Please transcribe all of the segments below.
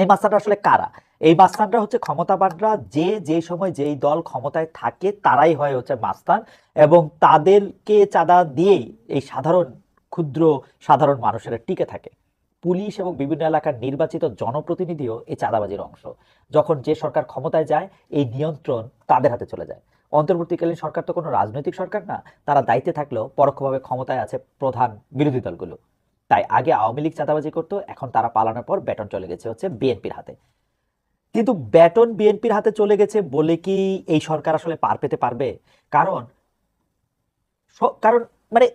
এই মাস্তানরা আসলে কারা? এই মাস্তানরা হচ্ছে ক্ষমতাবানরা যে যে সময় যেই দল ক্ষমতায় থাকে তারাই হয় হচ্ছে মাস্তান এবং তাদেরকে চাঁদা দিয়েই এই সাধারণ, ক্ষুদ্র, সাধারণ মানুষেরা টিকে থাকে। পুলিশ এবং বিভিন্ন এলাকার নির্বাচিত জনপ্রতিনিধিও এই চাঁদাবাজির অংশ। যখন যে সরকার ক্ষমতায় যায়, এই নিয়ন্ত্রণ তাদের হাতে চলে যায়। অন্তর্বর্তীকালীন সরকার তো কোনো রাজনৈতিক সরকার না, তারা দায়িত্বে থাকলেও পরোক্ষভাবে ক্ষমতায় আছে প্রধান বিরোধী দলগুলো। তাই আগে আওয়ামী লীগ চাঁদাবাজি করতো, এখন তারা পালানোর পর ব্যাটন চলে গেছে হচ্ছে বিএনপির হাতে। কিন্তু ব্যাটন বিএনপির হাতে চলে গেছে বলে কি এই সরকার আসলে পার পেতে পারবে? কারণ কারণ মানে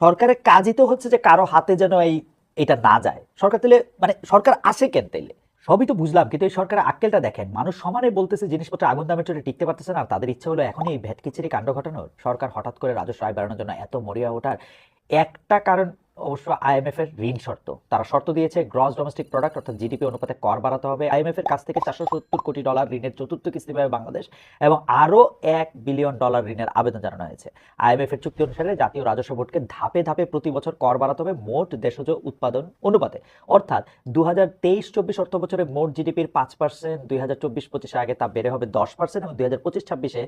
সরকারের কাজই তো হচ্ছে যে কারও হাতে যেন এই, এটা না যায়। সরকার তাহলে মানে সরকার আসে কেন তাইলে? সবই তো বুঝলাম, কিন্তু এই সরকারের আক্কেলটা দেখেন, মানুষ সমানে বলতেছে জিনিসপত্র আগুন দামের চোটে টিকতে পারতেছে না তাদের ইচ্ছা হলো এখনই এই ভ্যাটকিচিরি কাণ্ড ঘটানোর। সরকার হঠাৎ করে রাজস্ব আয় বাড়ানোর জন্য এত মরিয়া ওঠার। একটা কারণ অবশ্য আইএমএফ এর ঋণ শর্ত। তারা শর্ত দিয়েছে গ্রস ডোমেস্টিক প্রোডাক্ট অর্থাৎ জিডিপি অনুপাতে কর বাড়াতে হবে। আইএমএফ এর কাছ থেকে চারশো সত্তর কোটি ডলার ঋণের চতুর্থ কিস্তি পাবে বাংলাদেশ এবং আরও এক বিলিয়ন ডলার ঋণের আবেদন জানানো হয়েছে। আইএমএফ এর চুক্তি অনুসারে জাতীয় রাজস্ব বোর্ডকে ধাপে ধাপে প্রতি বছর কর বাড়াতে হবে মোট দেশজ উৎপাদন অনুপাতে। অর্থাৎ দু হাজার তেইশ চব্বিশ অর্থ বছরে মোট জিডিপির পাঁচ পার্সেন্ট দুই হাজার চব্বিশ পঁচিশে আগে তা বেড়ে হবে দশ পার্সেন্ট এবং দুই হাজার পঁচিশ ছাব্বিশে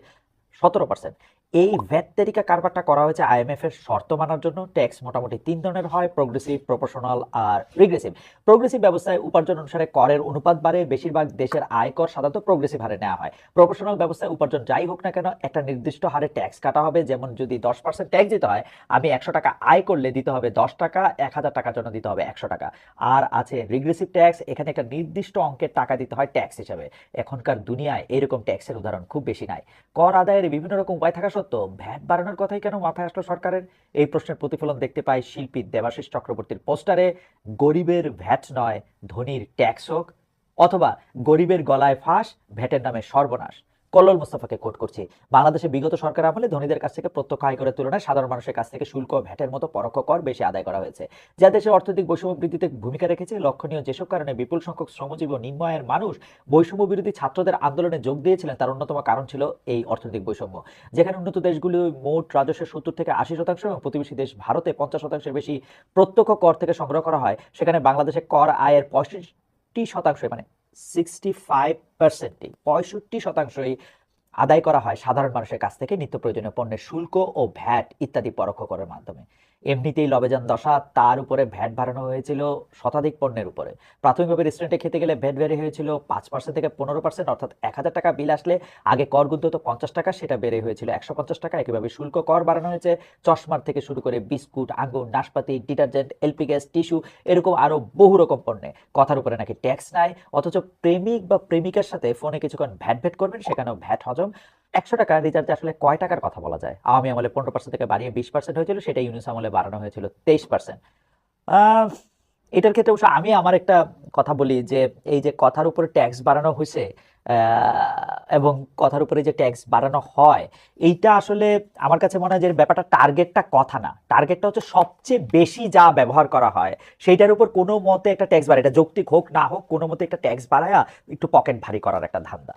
সতেরো পার্সেন্ট এই ভ্যাট তালিকা কারবারটা করা হয়েছে আইএমএফ এর শর্ত মানার জন্য। ট্যাক্স মোটামুটি তিন ধরনের হয় প্রোগ্রেসিভ প্রপোর্শনাল আর রিগ্রেসিভ প্রোগ্রেসিভ ব্যবস্থায় উপার্জন অনুসারে করের অনুপাত বাড়ে, বেশিরভাগ দেশের আয়কর সাধারণত প্রোগ্রেসিভ হারে নেওয়া হয়। প্রপোর্শনাল ব্যবস্থায় উপার্জন যাই হোক না কেন, একটা নির্দিষ্ট হারে ট্যাক্স কাটা হবে। যেমন যদি দশ পার্সেন্ট ট্যাক্স দিতে হয়, আমি একশো টাকা আয় করলে দিতে হবে দশ টাকা, এক হাজার টাকার জন্য দিতে হবে একশো টাকা। আর আছে রিগ্রেসিভ ট্যাক্স, এখানে একটা নির্দিষ্ট অঙ্কের টাকা দিতে হয় ট্যাক্স হিসাবে। এখনকার দুনিয়ায় এরকম ট্যাক্সের উদাহরণ খুব বেশি নাই। কর আদায়ের বিভিন্ন রকম উপায় থাকা সত্ত্বেও ভ্যাট বাড়ানোর কথাই কেন মাথায় আসলো সরকারের? এই প্রশ্নের প্রতিফলন দেখতে পাই শিল্পী দেবাশিস চক্রবর্তীর পোস্টারে, গরিবের ভ্যাট নয়, ধনির ট্যাক্স হোক অথবা, গরিবের গলায় ফাঁস, ভ্যাটের নামে সর্বনাশ কল্লোল মোস্তফাকে কোট করছি। বাংলাদেশে বিগত সরকার আমলে ধনীদের কাছ থেকে প্রত্যক্ষ আয়করের তুলনায় সাধারণ মানুষের কাছ থেকে শুল্ক ভ্যাটের মতো পরোক্ষ কর বেশি আদায় করা হয়েছে, যা দেশের অর্থনৈতিক বৈষম্য বৃদ্ধিতে ভূমিকা রেখেছে। লক্ষণীয় যেসব কারণে বিপুল সংখ্যক শ্রমজীবী ও নিম্ন আয়ের মানুষ বৈষম্য বিরোধী ছাত্রদের আন্দোলনে যোগ দিয়েছিলেন, তার অন্যতম কারণ ছিল এই অর্থনৈতিক বৈষম্য। যেখানে উন্নত দেশগুলো মোট রাজস্বের সত্তর থেকে আশি শতাংশ এবং প্রতিবেশী দেশ ভারতে পঞ্চাশ শতাংশের বেশি প্রত্যক্ষ কর থেকে সংগ্রহ করা হয়। সেখানে বাংলাদেশে কর আয়ের পঁয়ষট্টি শতাংশ মানে সিক্সটি ফাইভ পঁয়ষট্টি শতাংশই আদায় করা হয় সাধারণ মানুষের কাছ থেকে নিত্য প্রয়োজনীয় পণ্যের শুল্ক ও ভ্যাট ইত্যাদি পরোক্ষ করের মাধ্যমে। এমনিতেই লবেজান দশা তার উপরে ভ্যাট বাড়ানো হয়েছিল শতাধিক পণ্যের উপরে। প্রাথমিকভাবে রেস্টুরেন্টে খেতে গেলে ভ্যাট বেড়ে হয়েছিল পাঁচ পার্সেন্ট থেকে পনেরো পার্সেন্ট অর্থাৎ এক হাজার টাকা বিল আসলে আগে কর গুনতে পঞ্চাশ টাকা, সেটা বেড়ে হয়েছিল একশো পঞ্চাশ টাকা। একইভাবে শুল্ক কর বাড়ানো হয়েছে চশমার থেকে শুরু করে বিস্কুট, আঙ্গুর, নাশপাতি, ডিটারজেন্ট এলপি গ্যাস টিস্যু এরকম আরও বহু রকম পণ্যে। কথার উপরে নাকি ট্যাক্স নাই, অথচ প্রেমিক বা প্রেমিকার সাথে ফোনে কিছুক্ষণ ভ্যাট ভ্যাট করবেন, সেখানেও ভ্যাট হজম। একশো টাকা রিচার্জে আসলে কয় টাকার কথা বলা যায়? আওয়ামী আমলে পনেরো পার্সেন্ট থেকে বাড়িয়ে বিশ পার্সেন্ট হয়েছিল সেটা ইউনিস আমলে বাড়ানো হয়েছিল তেইশ পার্সেন্ট এটার ক্ষেত্রে অবশ্য আমি আমার একটা কথা বলি যে, এই যে কথার উপরে ট্যাক্স বাড়ানো হয়েছে এবং কথার উপরে যে ট্যাক্স বাড়ানো হয়, এইটা আসলে আমার কাছে মনে হয় যে ব্যাপারটা টার্গেটটা কথা না। টার্গেটটা হচ্ছে সবচেয়ে বেশি যা ব্যবহার করা হয়, সেইটার উপর কোনো মতে একটা ট্যাক্স বাড়ায়। এটা যৌক্তিক হোক না হোক, কোনো মতে একটা ট্যাক্স বাড়ায়া একটু পকেট ভারী করার একটা ধান্দা।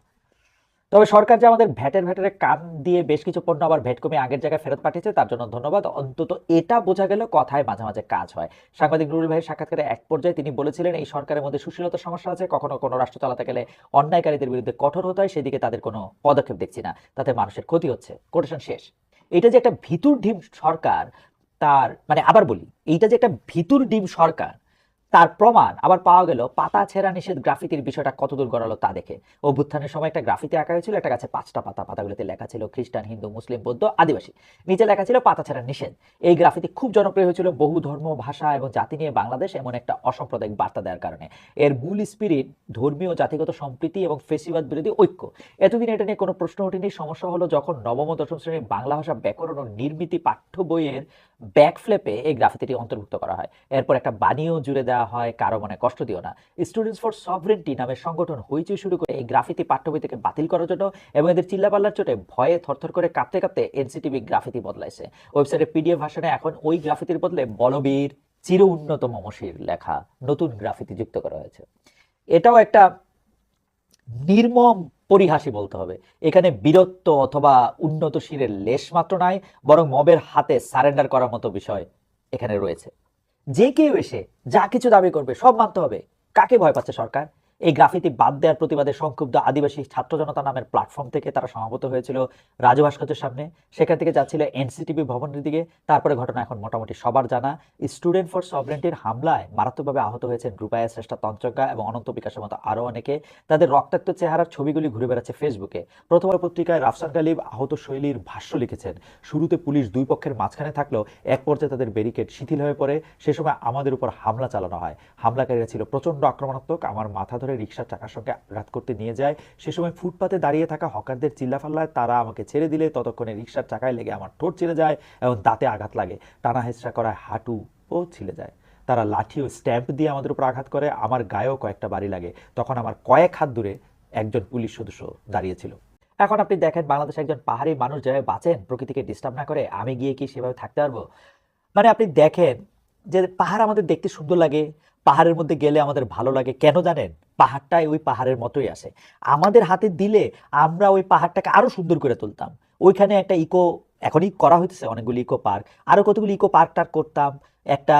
তবে সরকার যে আমাদের ভ্যাটের ভ্যাটের কান দিয়ে বেশ কিছু পণ্য আবার ভ্যাট কমিয়ে আগের জায়গায় ফেরত পাঠিয়েছে, তার জন্য ধন্যবাদ। অন্তত এটা বোঝা গেল কথায় মাঝে মাঝে কাজ হয়। সাংবাদিক নুরুল ভাইয়ের সাক্ষাৎকারে এক পর্যায়ে তিনি বলেছিলেন, এই সরকারের মধ্যে সুশীলতার সমস্যা আছে, কখনো কোনো রাষ্ট্র চালাতে গেলে অন্যায়কারীদের বিরুদ্ধে কঠোর হতে হয়, সেদিকে তাদের কোনো পদক্ষেপ দেখছি না। তাতে মানুষের ক্ষতি হচ্ছে। কোটেশন শেষ। এটা যে একটা ভিতুর ডিম সরকার, তার মানে আবার বলি, এইটা যে একটা ভিতুর ডিম সরকার তার প্রমাণ আবার পাওয়া গেল পাতা ছেঁড়া নিষেধ গ্রাফিতির বিষয়টা কতদূর গড়ালো তা দেখে। অভ্যুত্থানের সময় একটা গ্রাফিতি আঁকা হয়েছিল একটা গাছে পাঁচটা পাতা, পাতাগুলোতে লেখা ছিল খ্রিস্টান, হিন্দু, মুসলিম, বৌদ্ধ, আদিবাসী। নিচে লেখা ছিল পাতা ছেঁড়া নিষেধ। এই গ্রাফিতি খুব জনপ্রিয় হয়েছিল বহু ধর্ম, ভাষা এবং জাতি নিয়ে বাংলাদেশ এমন একটা অসাম্প্রদায়িক বার্তা দেওয়ার কারণে। এর মূল স্পিরিট ধর্মীয়, জাতিগত সম্প্রীতি এবং ফেসিবাদ বিরোধী ঐক্য। এতদিন এটা নিয়ে কোনো প্রশ্ন ওঠেনি। সমস্যা হলো যখন নবম দশম শ্রেণির বাংলা ভাষা ব্যাকরণ ও নির্মিতি পাঠ্য বইয়ের ব্যাকফ্লেপে এই গ্রাফিতিটি অন্তর্ভুক্ত করা হয়। এরপর একটা বাণীও জুড়ে দেওয়া হয়, কারও মনে কষ্ট দিও না। স্টুডেন্টস ফর সভরেন্টি নামের সংগঠন হইচই শুরু করে এই গ্রাফিতি পাঠ্য বই থেকে বাতিল করার জন্য এবং এদের চিল্লাপাল্লার চোটে ভয়ে থরথর করে কাঁপতে কাঁপতে এনসিটিভি গ্রাফিতি বদলাইছে। ওয়েবসাইটে পিডিএফ ভাষণে এখন ওই গ্রাফিতির বদলে বলবীর চির উন্নত মমশির লেখা নতুন গ্রাফিতি যুক্ত করা হয়েছে। এটাও একটা নির্মম পরিহাসি বলতে হবে। এখানে বীরত্ব অথবা উন্নত শিরের লেশ মাত্র নাই, বরং মবের হাতে সারেন্ডার করার মতো বিষয় এখানে রয়েছে। যে কেউ এসে যা কিছু দাবি করবে সব মানতে হবে। কাকে ভয় পাচ্ছে সরকার? এই গ্রাফিতি বাদ দেওয়ার প্রতিবাদে সংক্ষুব্ধ আদিবাসী ছাত্র জনতা নামের প্ল্যাটফর্ম থেকে তারা সমাবেত হয়েছিল রাজু ভাস্কর্যের সামনে। সেখান থেকে যাচ্ছিল এনসিটিভি ভবনের দিকে। তারপরে ঘটনা এখন মোটামুটি সবার জানা। স্টুডেন্ট ফর সভরেন্টির হামলায় মারাত্মকভাবে আহত হয়েছেন রূপায়া শ্রেষ্ঠা তঞ্চকা এবং অনন্ত বিকাশের মতো আরও অনেকে। তাদের রক্তাক্ত চেহারার ছবিগুলি ঘুরে বেড়াচ্ছে ফেসবুকে প্রথম পত্রিকায় রাফসান গালিব আহত শৈলীর ভাষ্য লিখেছেন, শুরুতে পুলিশ দুই পক্ষের মাঝখানে থাকলেও এক পর্যায়ে তাদের ব্যারিকেড শিথিল হয়ে পড়ে। সে সময় আমাদের উপর হামলা চালানো হয়। হামলাকারীরা ছিল প্রচণ্ড আক্রমণাত্মক। আমার মাথা ধরে রিক্সার চাকার সঙ্গে আঘাত করতে নিয়ে যায়। সে সময় ফুটপাতে দাঁড়িয়ে থাকা হকারদের চিল্লাফাল্লায় তারা আমাকে ছেড়ে দিলে। ততক্ষণে রিক্সার চাকায় লেগে আমার ঠোঁট ছিঁড়ে যায় এবং দাঁতে আঘাত লাগে। টানা হেঁচড়া করায় হাঁটু ও ছিলে যায়। তারা লাঠি ও স্ট্যাম্প দিয়ে আমাদের উপর আঘাত করে। আমার গায়েও কয়েকটা বাড়ি লাগে। তখন আমার কয়েক হাত দূরে একজন পুলিশ সদস্য দাঁড়িয়েছিল এখন আপনি দেখেন, বাংলাদেশে একজন পাহাড়ি মানুষ যেভাবে বাঁচেন, প্রকৃতিকে ডিস্টার্ব না করে, আমি গিয়ে কি সেভাবে থাকতে পারব? মানে আপনি দেখেন যে পাহাড় আমাদের দেখতে সুন্দর লাগে পাহাড়ের মধ্যে গেলে আমাদের ভালো লাগে। কেন জানেন? পাহাড়টাই ওই পাহাড়ের মতোই আসে আমাদের হাতে দিলে আমরা ওই পাহাড়টাকে আরও সুন্দর করে তুলতাম। ওইখানে একটা ইকো এখনই করা হইতেছে অনেকগুলি ইকো পার্ক। আরও কতগুলি ইকো পার্ক টার্ক করতাম। একটা,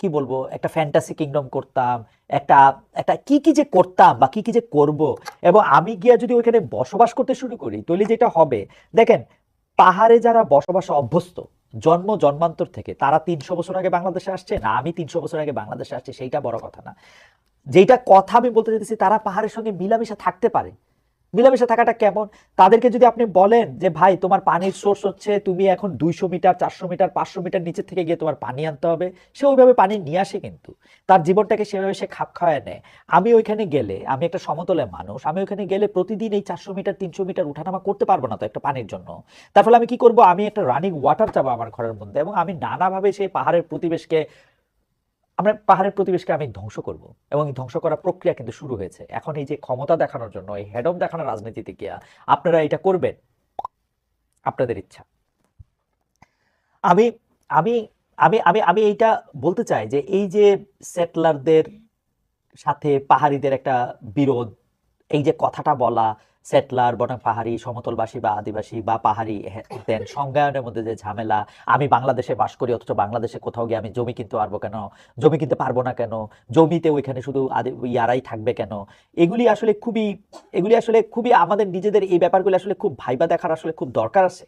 কি বলব, একটা ফ্যান্টাসি কিংডম করতাম। একটা একটা কি কি যে করতাম বা কি কি যে করব। এবং আমি গিয়া যদি ওইখানে বসবাস করতে শুরু করি, তাহলে যেটা হবে, দেখেন, পাহাড়ে যারা বসবাস অভ্যস্ত জন্ম জন্মান্তর থেকে, তারা তিনশো বছর আগে বাংলাদেশে আসছে না, আমি তিনশো বছর আগে বাংলাদেশে আসছি, সেইটা বড় কথা না। যেটা কথা আমি বলতে চাইতেছি, তারা পাহাড়ের সঙ্গে মিলামিশা থাকতে পারে। মিলামিশা থাকাটা কেমন? তাদেরকে যদি আপনি বলেন যে, ভাই, তোমার পানির সোর্স হচ্ছে, তুমি এখন দুইশো মিটার, চারশো মিটার, পাঁচশো মিটার নিচে থেকে গিয়ে তোমার পানি আনতে হবে। সে ওইভাবে পানি নিয়ে আসে কিন্তু। তার জীবনটাকে সেভাবে সে খাপ খাওয়ায় নেয়। আমি ওইখানে গেলে, আমি একটা সমতলের মানুষ, আমি ওইখানে গেলে প্রতিদিন এই চারশো মিটার, তিনশো মিটার উঠানামা করতে পারব না তো একটা পানির জন্য। তার ফলে আমি কি করব? আমি একটা রানিং ওয়াটার চাবো আমার ঘরের মধ্যে এবং আমি নানাভাবে সেই পাহাড়ের প্রতিবেশকে আমরা পাহাড়ের প্রতিবেশকে আমি ধ্বংস করব। এবং এই ধ্বংস করার প্রক্রিয়া কিন্তু শুরু হয়েছে। এখন এই যে ক্ষমতা দেখানোর জন্য, এই হেড অফ দেখানোর রাজনীতিতে গিয়া আপনারা এটা করবেন? আপনাদের ইচ্ছা। আমি আমি আমি আমি আমি এইটা বলতে চাই যে এই যে সেটলারদের সাথে পাহাড়িদের একটা বিরোধ, এই যে কথাটা বলা সেটলার বনাম পাহাড়ি সমতলবাসী বা আদিবাসী বা পাহাড়ি দেন। সংজ্ঞায়নের মধ্যে যে ঝামেলা, আমি বাংলাদেশে বাস করি অথচ বাংলাদেশে কোথাও গিয়ে আমি জমি কিনতে পারব কেন? জমি কিনতে পারব না কেন? জমিতে ওইখানে শুধু ইয়ারাই থাকবে কেন? এগুলি আসলে খুবই, এগুলি আসলে খুবই আমাদের নিজেদের এই ব্যাপারগুলি আসলে খুব ভাইবা দেখার আসলে খুব দরকার আছে।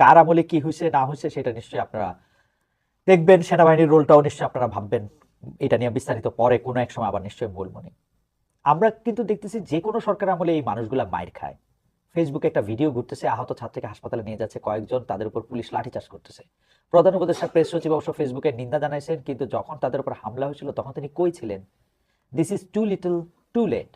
কার আমলে কি হয়েছে না হয়েছে সেটা নিশ্চয়ই আপনারা দেখবেন। সেনাবাহিনীর রোলটাও নিশ্চয়ই আপনারা ভাববেন। এটা নিয়ে বিস্তারিত পরে কোনো এক সময় আবার নিশ্চয়ই বলব। আমরা কিন্তু দেখতেছি যে কোনো সরকার আমলে এই মানুষগুলা মায়ের খায়। ফেসবুকে একটা ভিডিও ঘুরতেছে, আহত ছাত্রীকে হাসপাতালে নিয়ে যাচ্ছে, কয়েকজন তাদের উপর পুলিশ লাঠিচার্জ করতেছে। প্রধান উপদেষ্টা, প্রেস সচিব অবশ্য ফেসবুকে নিন্দা জানাইছেন, কিন্তু যখন তাদের উপর হামলা হয়েছিল তখন তিনি কই ছিলেন? This is too little too late